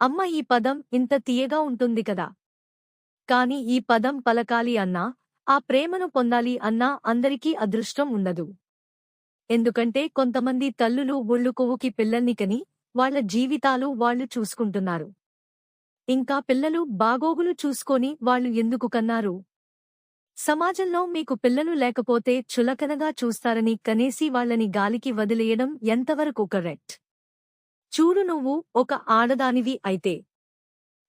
అమ్మ ఈ పదం ఇంత తీయగా ఉంటుంది కదా. కాని ఈ పదం పలకాలి అన్నా ఆ ప్రేమను పొందాలి అన్నా అందరికీ అదృష్టం ఉండదు. ఎందుకంటే కొంతమంది తల్లులు ఒళ్ళు కొవ్వుకి పిల్లల్ని కని వాళ్ళ జీవితాలు వాళ్ళు చూసుకుంటున్నారు. ఇంకా పిల్లలు బాగోగులు చూసుకొని వాళ్ళు ఎందుకు కన్నారు? సమాజంలో మీకు పిల్లలు లేకపోతే చులకనగా చూస్తారని కనేసి వాళ్ళని గాలికి వదిలేయడం ఎంతవరకు కరెక్ట్? చూడు నువ్వు ఒక ఆడదానివి అయితే.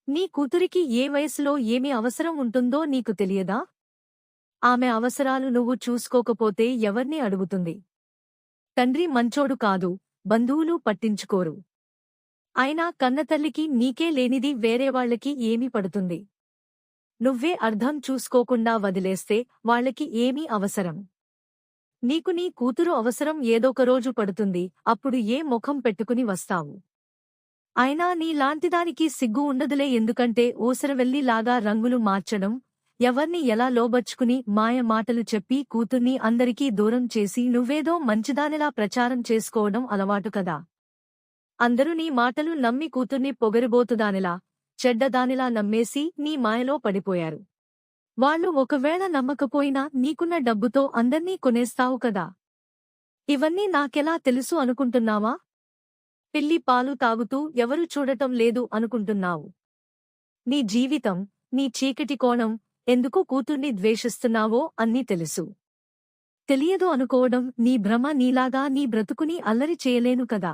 నీ కూతురికి ఏ వయసులో ఏమి అవసరం ఉంటుందో నీకు తెలియదా? ఆమె అవసరాలు నువ్వు చూసుకోకపోతే ఎవర్ని అడుగుతుంది? తండ్రి మంచోడు కాదు బంధువులు పట్టించుకోరు. అయినా కన్నతల్లికి నీకే లేనిది వేరేవాళ్ళకి ఏమి పడుతుంది? నువ్వే అర్థం చూసుకోకుండా వదిలేస్తే వాళ్ళకి ఏమీ అవసరం? నీకు నీ కూతురు అవసరం ఏదొకరోజు పడుతుంది అప్పుడు ఏ ముఖం పెట్టుకుని వస్తావు? అయినా నీలాంటిదానికి సిగ్గు ఉండదులే ఎందుకంటే ఊసరవెల్లిలాగా రంగులు మార్చడం ఎవర్ని ఎలా లోబర్చుకుని మాయ మాటలు చెప్పి కూతుర్ని అందరికీ దూరం చేసి నువ్వేదో మంచిదానిలా ప్రచారం చేసుకోవడం అలవాటు కదా. అందరూ నీ మాటలు నమ్మి కూతుర్ని పొగరిబోతుదానిలా చెడ్డదానిలా నమ్మేసి నీ మాయలో పడిపోయారు. వాళ్ళు ఒకవేళ నమ్మకపోయినా నీకున్న డబ్బుతో అందర్నీ కొనేస్తావు కదా. ఇవన్నీ నాకెలా తెలుసు అనుకుంటున్నావా? పిల్లి పాలు తాగుతూ ఎవరు చూడటం లేదు అనుకుంటున్నావు. నీ జీవితం నీ చీకటి కోణం ఎందుకు కూతుర్ని ద్వేషిస్తున్నావో అన్నీ తెలుసు. తెలియదు అనుకోవడం నీ భ్రమ నీలాగా నీ బ్రతుకుని అల్లరి చేయలేను కదా.